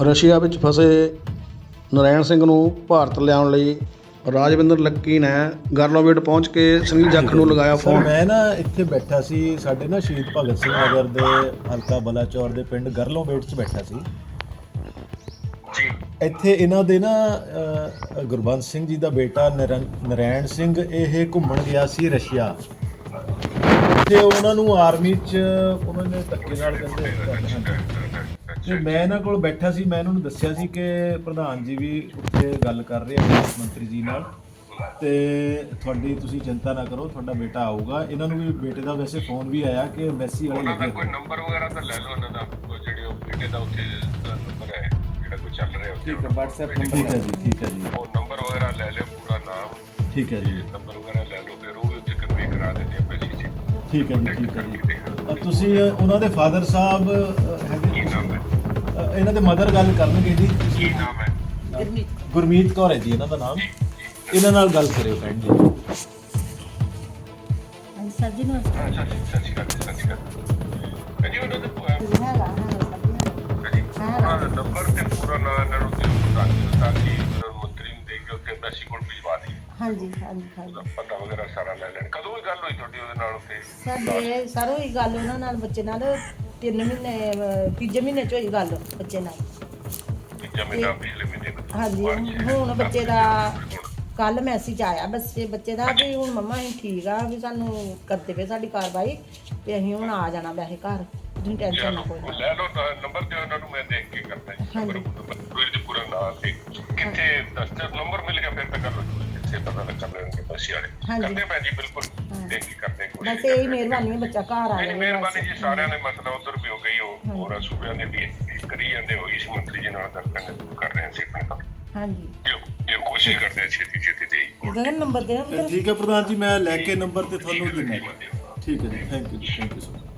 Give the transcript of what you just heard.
Russia ਵਿੱਚ ਫਸੇ ਨਰੈਣ ਸਿੰਘ ਨੂੰ ਭਾਰਤ ਲਿਆਉਣ ਲਈ ਰਾਜਵਿੰਦਰ ਲੱਕੀ ਨੇ ਗਰਲੋਵੇਟ ਪਹੁੰਚ ਕੇ ਸੁਨੀਲ ਜੱਖ ਨੂੰ ਲਗਾਇਆ ਫੋਨ। ਮੈਂ ਨਾ ਇੱਥੇ ਬੈਠਾ ਸੀ ਸਾਡੇ ਨਾ ਸ਼ਹੀਦ ਭਗਤ ਸਿੰਘ ਨਗਰ ਦੇ ਹਲਕਾ ਬਲਾਚੌਰ ਦੇ ਪਿੰਡ ਗਰਲੋਂ-ਬੇਟ 'ਚ ਬੈਠਾ ਸੀ। ਜੀ। ਇੱਥੇ ਇਹਨਾਂ ਦੇ ਨਾ ਅ, ਗੁਰਬੰਸ ਸਿੰਘ ਜੀ ਦਾ ਬੇਟਾ ਨਰਨ- ਨਰੈਣ ਸਿੰਘ ਇਹ ਘੁੰਮਣ ਗਿਆ ਸੀ ਰਸ਼ੀਆ। ਤੇ ਉਹਨਾਂ ਨੂੰ ਆਰਮੀ 'ਚ ਉਹਨਾਂ ਨੇ ਧੱਕੇ ਨਾਲ ਕਹਿੰਦੇ ਤੇ ਮੈਂ ਇਹਨਾਂ ਕੋਲ ਬੈਠਾ ਸੀ ਮੈਂ ਇਹਨਾਂ ਨੂੰ ਦੱਸਿਆ ਸੀ ਕਿ ਪ੍ਰਧਾਨ ਜੀ ਵੀ ਉੱਥੇ ਗੱਲ ਕਰ ਰਹੇ ਆ ਮੁੱਖ ਮੰਤਰੀ ਜੀ ਨਾਲ। ਤੇ ਤੁਹਾਡੀ ਤੁਸੀਂ ਚਿੰਤਾ ਨਾ ਕਰੋ ਤੁਹਾਡਾ ਬੇਟਾ ਆਊਗਾ। ਇਹਨਾਂ ਨੂੰ ਵੀ ਬੇਟੇ ਦਾ ਵੈਸੇ ਫੋਨ ਵੀ ਆਇਆ ਕਿ ਐਮਬੈਸੀ ਵਾਲੇ ਉਹਨਾਂ ਦਾ ਲੱਗੇ ਕੋਈ। ਨੰਬਰ ਵਗੈਰਾ ਤਾਂ ਲੈ ਲਓ ਉਹਨਾਂ ਦਾ ਉਹ ਜਿਹੜੇ ਉਹ ਬੇਟੇ ਦਾ ਉੱਥੇ ਨੰਬਰ ਹੈ ਜਿਹੜਾ ਕੋਈ ਚੱਲ ਰਿਹਾ ਉੱਥੇ। ਠੀਕ ਹੈ WhatsApp ਠੀਕ ਹੈ ਜੀ ਠੀਕ ਹੈ ਜੀ। ਉਹ ਨੰਬਰ ਵਗੈਰਾ ਲੈ ਲਿਓ ਪੂਰਾ ਨਾਮ। ਠੀਕ ਹੈ ਜੀ। ਨੰਬਰ ਵਗੈਰਾ ਲੈ ਲਓ ਫਿਰ ਉਹ ਵੀ ਉੱਥੇ ਕਨਵੇ ਕਰਾ ਦਿੰਦੇ ਆ ਪੈਸੇ ਜੀ। ਠੀਕ ਹੈ ਜੀ ਠੀਕ ਹੈ ਜੀ। ਤੁਸੀਂ ਉਹਨਾਂ ਦੇ ਫਾਦਰ ਸਾਹਿਬ ਇਹਨਾਂ ਦੇ ਮਦਰ ਗੱਲ ਕਰਨਗੇ ਜੀ। ਕੀ ਨਾਮ ਹੈ? ਗੁਰਮੀਤ। ਕੌਰ ਹੈ ਜੀ ਇਹਨਾਂ ਦਾ ਨਾਮ। ਇਹਨਾਂ ਨਾਲ ਗੱਲ ਕਰਿਓ ਭੈਣ ਜੀ। ਹਾਂਜੀ ਸਰ ਜੀ ਨੂੰ ਅੱਛਾ ਜੀ ਸਤਿ ਸ਼੍ਰੀ ਅਕਾਲ ਸਤਿ ਸ਼੍ਰੀ ਅਕਾਲ। ਜੀ ਉਹਨਾਂ ਦੇ ਹੈਗਾ ਹੈਗਾ ਸਰ ਜੀ ਜੀ ਉਹਨਾਂ ਦਾ ਨੰਬਰ ਤੇ ਪੂਰਾ ਨਾਮ ਇਹਨਾਂ ਨੂੰ ਦਿਓ ਤਾਂ ਕਿ ਤਾਂ ਕਿ ਮੰਤਰੀ ਨੂੰ ਦੇ ਕੇ ਉੱਥੇ ਐਮਬੈਸੀ ਕੋਲ ਭਿਜਵਾ ਦੇ ਹਾਂਜੀ ਹਾਂਜੀ ਹਾਂਜੀ। ਉਹਦਾ ਪਤਾ ਵਗੈਰਾ ਸਾਰਾ ਲੈ ਲੈਣ। ਕਦੋਂ ਵੀ ਗੱਲ ਹੋਈ ਤੁਹਾਡੀ ਉਹਦੇ ਨਾਲ ਉੱਥੇ? ਸਰ ਇਹ ਸਰ ਹੋਈ ਗੱਲ ਉਹਨਾਂ ਨਾਲ ਬੱਚੇ ਨਾਲ। ਤਿੰਨ ਮਹੀਨੇ ਅਹ, ਤੀਜੇ ਮਹੀਨੇ ਚ ਹੋਈ ਗੱਲ ਬੱਚੇ ਨਾਲ। ਤੀਜਾ ਮਹੀਨਾ ਪਿਛਲੇ ਮਹੀਨੇ ਵਿੱਚ ਹਾਂਜੀ ਹੁਣ ਬੱਚੇ ਦਾ ਕੱਲ ਮੈਸੇਜ ਆਇਆ ਬੱਚੇ ਬੱਚੇ ਦਾ ਵੀ ਹੁਣ ਮੰਮਾ ਅਸੀਂ ਠੀਕ ਆ ਵੀ ਸਾਨੂੰ ਕਰਦੇ ਪਏ ਸਾਡੀ ਕਾਰਵਾਈ ਤੇ ਅਸੀਂ ਹੁਣ ਆ ਜਾਣਾ ਵੈਸੇ ਘਰ। ਤੁਸੀਂ ਟੈਨਸ਼ਨ ਨਾ ਕੋਈ ਲੈ ਲਓ ਤਾਂ ਨੰਬਰ ਦਿਓ ਇਹਨਾਂ ਨੂੰ ਮੈਂ ਦੇਖ ਕੇ ਕਰਦਾ ਜੀ। ਹਾਂਜੀ। ਨੰਬਰ ਕੋਈ ਤੇ ਪੂਰਾ ਨਾਮ ਤੇ। ਕਿੱਥੇ ਦਸਤਰ ਨੰਬਰ ਮਿਲ ਗਿਆ ਫਿਰ ਤਾਂ ਗੱਲ ਹੋ ਕਿੱਥੇ ਪਤਾ ਲੱਗ ਕਰ ਲੈਣਗੇ ਬਸ ਯਾਰ ਹਾਂਜੀ। ਕਰਦੇ ਭੈਣ ਜੀ ਬਿਲਕੁਲ ਦੇਖ ਕੇ ਕਰਦੇ ਕੋਈ ਬਸ ਇਹ ਮਿਹਰਬਾਨੀ ਹੈ ਬੱਚਾ ਘਰ ਆ ਨਹੀਂ ਜਾਵੇ ਮਿਹਰਬਾਨੀ ਜੀ ਸਾਰਿਆਂ ਨੇ ਮਸਲਾ ਉਧਰ ਵੀ ਹੋ ਗਈ ਉਹ ਹੋਰ ਸੂਬਿਆਂ ਦੇ ਵੀ ਕਰੀ ਜਾਂਦੇ ਹੋਈ ਸੀ ਮੰਤਰੀ ਜੀ ਨਾਲ ਗੱਲ ਕਰਨ ਕਰ ਰਹੇ ਸੀ ਆਪਣੇ ਕੰਮ ਹਾਂਜੀ। ਇਹ ਇਹ ਕੋਸ਼ਿਸ਼ ਕਰਦੇ ਆ ਛੇਤੀ ਛੇਤੀ ਦੇ ਇਹਦਾ ਨੰਬਰ ਦੇ ਠੀਕ ਹੈ ਪ੍ਰਧਾਨ ਜੀ ਮੈਂ ਲੈ ਕੇ ਨੰਬਰ ਤੇ ਤੁਹਾਨੂੰ ਦਿੰਦਾ। ਠੀਕ ਹੈ ਜੀ ਥੈਂਕ ਯੂ ਜੀ ਥੈਂਕ ਯੂ ਸੋ ਮਚ